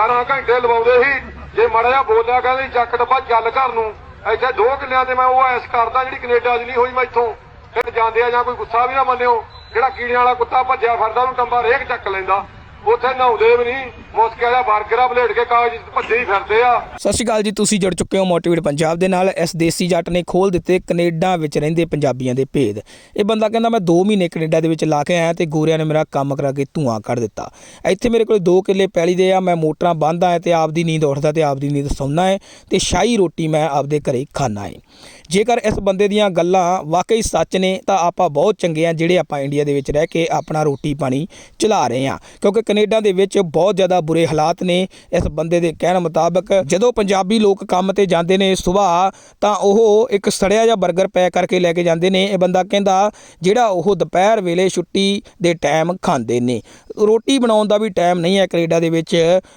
11 ਘੰਟੇ ਲਵਾਉਂਦੇ ਸੀ। ਜੇ ਮਾੜਾ ਜਿਹਾ ਬੋਲਿਆ ਕਹਿੰਦੇ ਸੀ, ਚੱਕ ਡੱਬਾ ਚੱਲ ਘਰ ਨੂੰ। ਇੱਥੇ ਦੋ ਕਿੱਲਿਆਂ ਤੇ ਮੈਂ ਉਹ ਐਸ ਕਰਦਾ ਜਿਹੜੀ ਕੈਨੇਡਾ 'ਚ ਨਹੀਂ ਹੋਈ ਮੈਂ ਇੱਥੋਂ। ਫਿਰ ਜਾਂਦੇ ਆ ਜਾਂ ਕੋਈ ਗੁੱਸਾ ਵੀ ਨਾ ਮੰਨਿਓ ਜਿਹੜਾ ਕੀੜਿਆਂ ਵਾਲਾ ਕੁੱਤਾ ਭੱਜਿਆ ਫਿਰਦਾ ਉਹਨੂੰ ਟੰਬਾ ਰੇਕ ਚੱਕ ਲੈਂਦਾ। ਉੱਥੇ ਨਹਾਉਂਦੇ ਵੀ ਨਹੀਂ। ਮੁਸਕ ਵਾਲਾ ਬਰਗਰਾ ਬਲੇਡ ਕੇ ਕਾਗਜ਼ ਭੱਜੇ ਹੀ ਫਿਰਦੇ ਆ। ਸਤਿ ਸ਼੍ਰੀ ਅਕਾਲ ਜੀ, ਤੁਸੀਂ ਜੁੜ ਚੁੱਕੇ ਹੋ ਮੋਟੀਵੇਟ ਪੰਜਾਬ ਦੇ ਨਾਲ। ਇਸ ਦੇਸੀ ਜੱਟ ਨੇ ਖੋਲ ਦਿੱਤੇ ਕੈਨੇਡਾ ਵਿੱਚ ਰਹਿੰਦੇ ਪੰਜਾਬੀਆਂ ਦੇ ਭੇਦ। ਇਹ ਬੰਦਾ ਕਹਿੰਦਾ, ਮੈਂ 2 ਮਹੀਨੇ ਕੈਨੇਡਾ ਦੇ ਵਿੱਚ ਲਾ ਕੇ ਆਇਆ ਤੇ ਗੋਰਿਆਂ ਨੇ ਮੇਰਾ ਕੰਮ ਕਰਾ ਕੇ ਧੂਆਂ ਕੱਢ ਦਿੱਤਾ। ਇੱਥੇ ਮੇਰੇ ਕੋਲ 2 ਕਿੱਲੇ ਪੈਲੀ ਦੇ ਆ, ਮੈਂ ਮੋਟਰਾਂ ਬੰਨਦਾ ਹੈ ਤੇ ਆਪਦੀ ਨੀਂਦ ਉੱਠਦਾ ਤੇ ਆਪਦੀ ਨੀਂਦ ਸੌਂਦਾ ਹੈ ਤੇ ਸ਼ਾਹੀ ਰੋਟੀ ਮੈਂ ਆਪਦੇ ਘਰੇ ਖਾਣਾ ਹੈ। ਜੇਕਰ ਇਸ ਬੰਦੇ ਦੀਆਂ ਗੱਲਾਂ ਵਾਕਈ ਸੱਚ ਨੇ, ਤਾਂ ਆਪਾਂ ਬਹੁਤ ਚੰਗੇ ਆ ਜਿਹੜੇ ਆਪਾਂ ਇੰਡੀਆ ਦੇ ਵਿੱਚ ਰਹਿ ਕੇ ਆਪਣਾ ਰੋਟੀ ਪਾਣੀ ਚਲਾ ਰਹੇ ਆ। ਕਿਉਂਕਿ ਕੈਨੇਡਾ ਦੇ ਵਿੱਚ ਬਹੁਤ ਜ਼ਿਆਦਾ ਬੁਰੇ ਹਾਲਾਤ ਨੇ। ਇਸ ਬੰਦੇ ਦੇ ਕਹਿਣ ਮੁਤਾਬਕ ਜਦੋਂ ਪੰਜਾਬੀ ਲੋਕ ਕੰਮ ਤੇ ਜਾਂਦੇ ਨੇ ਸਵੇਰ ਤਾਂ ਉਹ ਇੱਕ ਸੜਿਆ ਜਿਹਾ 버ਗਰ ਪੈਕ ਕਰਕੇ ਲੈ ਕੇ ਜਾਂਦੇ ਨੇ। ਇਹ ਬੰਦਾ ਕਹਿੰਦਾ, ਜਿਹੜਾ ਉਹ ਦੁਪਹਿਰ ਵੇਲੇ ਛੁੱਟੀ ਦੇ ਟਾਈਮ ਖਾਂਦੇ ਨੇ। ਰੋਟੀ ਬਣਾਉਣ ਦਾ ਵੀ ਟਾਈਮ ਨਹੀਂ ਹੈ ਕੈਨੇਡਾ ਦੇ ਵਿੱਚ।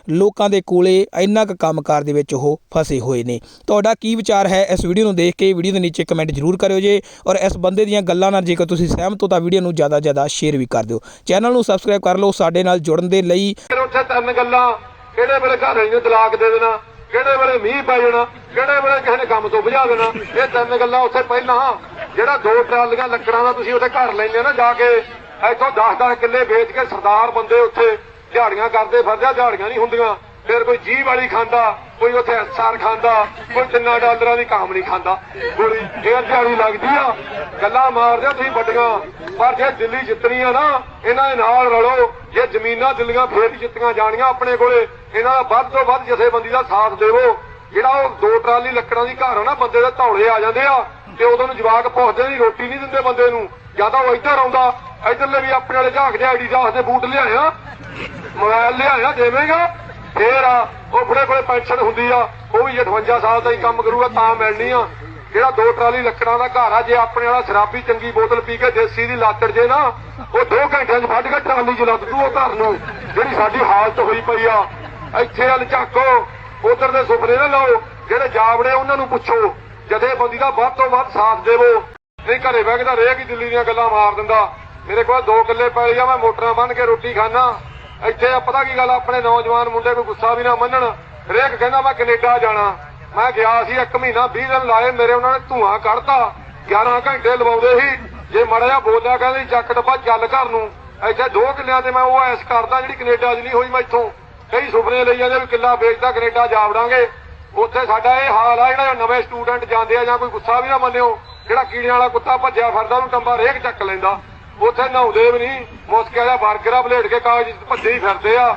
ਲੋਕਾਂ ਦੇ ਕੋਲੇ ਇੰਨਾ ਕੁ ਕੰਮਕਾਰ ਦੇ ਵਿੱਚ ਉਹ ਫਸੇ ਹੋਏ ਨੇ। ਤੁਹਾਡਾ ਕੀ ਵਿਚਾਰ ਹੈ ਇਸ ਵੀਡੀਓ ਨੂੰ ਦੇਖ ਕੇ? ਵੀਡੀਓ ਦੇ ਨੀਚੇ ਕਮੈਂਟ ਜ਼ਰੂਰ ਕਰਿਓ ਜੇ। ਔਰ ਇਸ ਬੰਦੇ ਦੀਆਂ ਗੱਲਾਂ ਨਾਲ ਜੇਕਰ ਤੁਸੀਂ ਸਹਿਮਤ ਹੋ ਤਾਂ ਵੀਡੀਓ ਨੂੰ ਜ਼ਿਆਦਾ ਜ਼ਿਆਦਾ ਸ਼ੇਅਰ ਵੀ ਕਰ ਦਿਓ। ਚੈਨਲ ਨੂੰ ਸਬਸਕ੍ਰਾਈਬ ਕਰ ਲਓ, ਸਾਡੇ ਨਾਲ ਜੁੜਨ ਦੇ ਲਈ। ਫਿਰ ਉੱਥੇ ਤਿੰਨ ਗੱਲਾਂ, ਕਿਹੜੇ ਵੇਲੇ ਘਰ ਵਾਲੀ ਨੂੰ ਤਲਾਕ ਦੇ ਦੇਣਾ, ਕਿਹੜੇ ਵੇਲੇ ਮੀਂਹ ਪੈ ਜਾਣਾ, ਕਿਹੜੇ ਵੇਲੇ ਕਿਸੇ ਨੇ ਕੰਮ ਤੋਂ ਭਜਾ ਦੇਣਾ, ਇਹ ਤਿੰਨ ਗੱਲਾਂ ਉੱਥੇ ਪਹਿਲਾਂ, ਜਿਹੜਾ ਦੋ ਟਰਾਲੀਆਂ ਲੱਕੜਾਂ ਦਾ ਤੁਸੀਂ ਉੱਥੇ ਘਰ ਲੈਂਦੇ ਨਾ ਜਾ ਕੇ ਇੱਥੋਂ 10-10 ਕਿੱਲੇ ਵੇਚ ਕੇ ਸਰਦਾਰ ਬੰਦੇ ਉੱਥੇ ਦਿਹਾੜੀਆਂ ਕਰਦੇ ਫਿਰਦੇ ਆ, ਦਿਹਾੜੀਆਂ ਨਹੀਂ ਹੁੰਦੀਆਂ। ਫਿਰ ਕੋਈ ਜੀਵ ਵਾਲੀ ਖਾਂਦਾ, ਕੋਈ ਉੱਥੇ ਐਸਆਰ ਖਾਂਦਾ, ਕੋਈ ਤਿੰਨਾਂ ਡਾਲਰਾਂ ਦੀ ਕਾਮ ਨਹੀਂ ਖਾਂਦਾ। ਗੋਲੀ ਇਹ ਦਿਹਾੜੀ ਲੱਗਦੀ ਆ। ਗੱਲਾਂ ਮਾਰਦੇ ਤੁਸੀਂ ਵੱਡੀਆਂ। ਪਰ ਜੇ ਦਿੱਲੀ ਜਿੱਤਣੀ ਆ ਨਾ, ਇਹਨਾਂ ਦੇ ਨਾਲ ਰਲੋ। ਜੇ ਜ਼ਮੀਨਾਂ ਦਿੱਲੀਆਂ ਫੇਰ ਜਿੱਤੀਆਂ ਜਾਣੀਆਂ ਆਪਣੇ ਕੋਲੇ, ਇਹਨਾਂ ਦਾ ਵੱਧ ਤੋਂ ਵੱਧ ਜਥੇਬੰਦੀ ਦਾ ਸਾਥ ਦੇਵੋ। ਜਿਹੜਾ ਉਹ ਦੋ ਟਰਾਲੀ ਲੱਕੜਾਂ ਦੀ ਘਰ ਆ ਨਾ, ਬੰਦੇ ਦੇ ਧੌਲੇ ਆ ਜਾਂਦੇ ਆ, ਤੇ ਉਦੋਂ ਨੂੰ ਜਵਾਕ ਪੁੱਛਦੇ ਨਹੀਂ, ਰੋਟੀ ਨਹੀਂ ਦਿੰਦੇ ਬੰਦੇ ਨੂੰ। ਜਾਂ ਤਾਂ ਉਹ ਇੱਧਰ ਆਉਂਦਾ ਇੱਧਰਲੇ ਵੀ ਆਪਣੇ ਵਾਲੇ ਝਾਕਦੇ ਆਈਡੀ ਦਾਸ ਦੇ ਬੂਟ ਲਿਆਇਆ ਮੋਬਾਈਲ ਲਿਆਇਆ ਦੇਵੇਂਗਾ। ਫੇਰ ਆ, ਉਹ ਬੁੜੇ ਕੋਲੇ ਪੈਨਸ਼ਨ ਹੁੰਦੀ ਆ, ਉਹ ਵੀ 58 ਸਾਲ ਦਾ ਹੀ ਕੰਮ ਕਰੂਗਾ, ਤਾਂ ਮਿਲਣੀ ਆ। ਜਿਹੜਾ ਦੋ ਟਰਾਲੀ ਲੱਕੜਾਂ ਦਾ ਘਰ ਆ, ਜੇ ਆਪਣੇ ਵਾਲਾ ਸ਼ਰਾਬੀ ਚੰਗੀ ਬੋਤਲ ਪੀ ਕੇ ਦੇਸੀ ਦੀ ਲਾਤੜ ਜੇ ਨਾ, ਉਹ 2 ਘੰਟਿਆਂ 'ਚ ਫੱਟ ਕੇ ਟਰਾਲੀ 'ਚ ਲੱਦ ਦੂ ਉਹ ਘਰ ਨੂੰ, ਜਿਹੜੀ ਸਾਡੀ ਹਾਲਤ ਹੋਈ ਪਈ ਆ। ਇੱਥੇ ਵੱਲ ਝਾਕੋ, ਉਧਰ ਦੇ ਸੁਪਨੇ ਨਾ ਲਾਓ, ਜਿਹੜੇ ਜਾਵੜੇ ਉਹਨਾਂ ਨੂੰ ਪੁੱਛੋ। ਜਥੇਬੰਦੀ ਦਾ ਵੱਧ ਤੋਂ ਵੱਧ ਸਾਥ ਦੇਵੋ। ਨਹੀਂ, ਘਰੇ ਬਹਿ ਕੇ ਰੇਹ ਕੀ ਦਿੱਲੀ ਦੀਆਂ ਗੱਲਾਂ ਮਾਰ ਦਿੰਦਾ। ਮੇਰੇ ਕੋਲ ਦੋ ਕਿੱਲੇ ਪੈਲੀ ਆ, ਮੈਂ ਮੋਟਰਾਂ ਬੰਨ ਕੇ ਰੋਟੀ ਖਾਣਾ ਇੱਥੇ ਆ, ਪਤਾ ਕੀ ਗੱਲ ਆਪਣੇ ਨੌਜਵਾਨ ਮੁੰਡੇ ਕੋਈ ਗੁੱਸਾ ਵੀ ਨਾ ਮੰਨਣ। ਰੇਕ ਕਹਿੰਦਾ ਮੈਂ ਕੈਨੇਡਾ ਜਾਣਾ। ਮੈਂ ਗਿਆ ਸੀ ਇੱਕ ਮਹੀਨਾ 20 ਦਿਨ ਲਾਏ ਮੇਰੇ ਉਹਨਾਂ ਨੇ ਧੂਆਂ ਕੱਢਤਾ। 11 ਘੰਟੇ ਲਵਾਉਂਦੇ ਸੀ। ਜੇ ਮਾੜਾ ਜਿਹਾ ਬੋਲਿਆ ਕਹਿੰਦੇ ਚੱਕ ਡੱਬਾ ਚੱਲ ਘਰ ਨੂੰ। ਇੱਥੇ ਦੋ ਕਿੱਲਿਆਂ ਤੇ ਮੈਂ ਉਹ ਐਸ ਕਰਦਾ ਜਿਹੜੀ ਕੈਨੇਡਾ 'ਚ ਨਹੀਂ ਹੋਈ ਮੈਂ ਇੱਥੋਂ। ਕਈ ਸੁਪਨੇ ਲਈ ਜਾਂਦੇ ਵੀ ਕਿੱਲਾ ਵੇਚਦਾ, ਕੈਨੇਡਾ ਜਾ ਵੜਾਂਗੇ। ਉੱਥੇ ਸਾਡਾ ਇਹ ਹਾਲ ਆ, ਜਿਹੜਾ ਨਵੇਂ ਸਟੂਡੈਂਟ ਜਾਂਦੇ ਆ ਜਾਂ ਕੋਈ ਗੁੱਸਾ ਵੀ ਨਾ ਮੰਨਿਓ, ਜਿਹੜਾ ਕੀੜਿਆਂ ਵਾਲਾ ਕੁੱਤਾ ਭੱਜਿਆ ਫਿਰਦਾ ਉਹਨੂੰ ਟੰਬਾ ਰੇਕ ਚੱਕ ਲੈਂਦਾ। ਉੱਥੇ ਨਹਾਉਂਦੇ ਵੀ ਨਹੀਂ। ਮੁਸਕ ਵਾਲਾ ਬਰਗਰਾ ਬਲੇਡ ਕੇ ਕਾਗਜ਼ ਭੱਜੇ ਹੀ ਫਿਰਦੇ ਆ।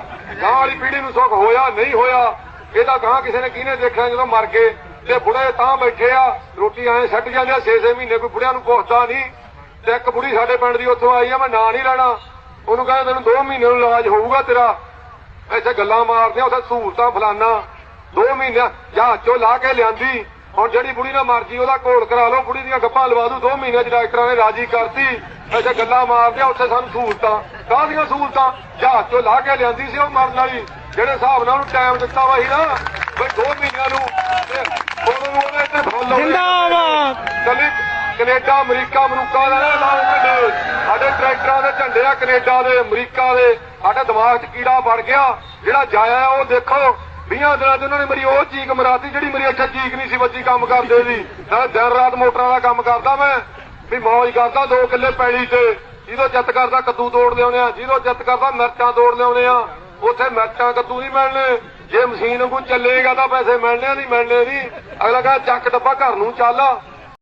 ਗਾਂ ਵਾਲੀ ਪੀੜ੍ਹੀ ਨੂੰ ਸੁੱਖ ਹੋਇਆ, ਨਹੀਂ ਹੋਇਆ ਇਹ ਤਾਂ ਗਾਂ ਕਿਸੇ ਨੇ ਕਿਹਨੇ ਦੇਖਿਆ ਜਦੋਂ ਮਰ ਗਏ? ਤੇ ਬੁੜੇ ਤਾਂ ਬੈਠੇ ਆ ਰੋਟੀ ਐਂ ਛੱਡ ਜਾਂਦੇ ਆ 6-6 ਮਹੀਨੇ ਕੋਈ ਬੁੜਿਆਂ ਨੂੰ ਪੁੱਛਦਾ ਨਹੀਂ। ਤੇ ਇੱਕ ਬੁੜੀ ਸਾਡੇ ਪਿੰਡ ਦੀ ਉੱਥੋਂ ਆਈ ਆ, ਮੈਂ ਨਾਂ ਨਹੀਂ ਲੈਣਾ। ਉਹਨੂੰ ਕਹਿੰਦਾ, ਤੈਨੂੰ 2 ਮਹੀਨੇ ਨੂੰ ਇਲਾਜ ਹੋਊਗਾ ਤੇਰਾ। ਇੱਥੇ ਗੱਲਾਂ ਮਾਰਦੇ ਆ, ਉੱਥੇ ਸਹੂਲਤਾਂ ਫਲਾਨਾ। 2 ਮਹੀਨੇ ਜਾਂ ਚੋ ਲਾ ਕੇ ਲਿਆਂਦੀ। ਹੁਣ ਜਿਹੜੀ ਬੁੜੀ ਨਾਲ ਮਰਜ਼ੀ ਉਹਦਾ ਘੋਲ ਕਰਾ ਲਓ। ਬੁੜੀ ਦੀਆਂ ਗੱਪਾਂ ਲਵਾ ਦੂ 2 ਮਹੀਨੇ ਚ ਡਾਕਟਰਾਂ ਨੇ ਰਾਜੀ ਕਰਤੀ। ਇੱਥੇ ਗੱਲਾਂ ਮਾਰਦੇ ਆ ਉੱਥੇ ਸਾਨੂੰ ਸਹੂਲਤਾਂ। ਕਾਹਦੀਆਂ ਸਹੂਲਤਾਂ? ਜਾਂ ਚੋ ਲਾ ਕੇ ਲਿਆਂਦੀ ਸੀ ਉਹ ਮਰਨ ਵਾਲੀ। ਜਿਹੜੇ ਹਿਸਾਬ ਨਾਲ ਉਹਨੂੰ ਟਾਈਮ ਦਿੱਤਾ ਵਾ ਸੀ ਨਾ ਬਈ 2 ਮਹੀਨਿਆਂ ਨੂੰ ਉਹਨੂੰ ਉਹਨੇ ਇੱਥੇ ਫੁੱਲ ਜਿੰਦਾਬਾਦ! ਚੱਲੀ ਕੈਨੇਡਾ ਅਮਰੀਕਾ ਅਮਰੀਕਾ ਦਾ ਨਾ ਲਾਉ ਝੰਡੇ ਸਾਡੇ ਟਰੈਕਟਰਾਂ ਦੇ ਝੰਡੇ ਆ ਕੈਨੇਡਾ ਦੇ ਅਮਰੀਕਾ ਦੇ। ਸਾਡੇ ਦਿਮਾਗ 'ਚ ਕੀੜਾ ਵੜ ਗਿਆ। ਜਿਹੜਾ ਜਾਇਆ ਉਹ ਦੇਖੋ। 20 ਦਿਨਾਂ 'ਚ ਉਹਨਾਂ ਨੇ ਮੇਰੀ ਉਹ ਚੀਕ ਮਰਾਤੀ ਜਿਹੜੀ ਮੇਰੀ ਅੱਛਾ ਚੀਕ ਨਹੀਂ ਸੀ ਵੱਜੀ ਕੰਮ ਕਰਦੇ ਦੀ। ਨਾਲੇ ਦਿਨ ਰਾਤ ਮੋਟਰਾਂ ਦਾ ਕੰਮ ਕਰਦਾ ਮੈਂ। ਵੀ ਮੌਜ ਕਰਦਾ ਦੋ ਕਿੱਲੇ ਪੈਲੀ ਤੇ। ਜਿਹਦੋਂ ਚਿੱਤ ਕਰਦਾ ਕੱਦੂ ਤੋੜ ਲਿਆਉਣੇ ਆ, ਜਿਹਦੋਂ ਜੱਤ ਕਰਦਾ ਮਿਰਚਾਂ ਤੋੜ ਲਿਆਉਣੇ ਆ। ਉੱਥੇ ਮਿਰਚਾਂ ਕੱਦੂ ਨਹੀਂ ਮਿਲਣੇ। ਜੇ ਮਸ਼ੀਨ ਵਾਂਗੂ ਚੱਲੇਗਾ ਤਾਂ ਪੈਸੇ ਮਿਲਣੇ ਨਹੀਂ ਮਿਲਣੇ ਨਹੀਂ। ਅਗਲਾ ਕਹਿੰਦਾ, ਚੱਕ ਡੱਬਾ ਘਰ ਨੂੰ ਚੱਲ।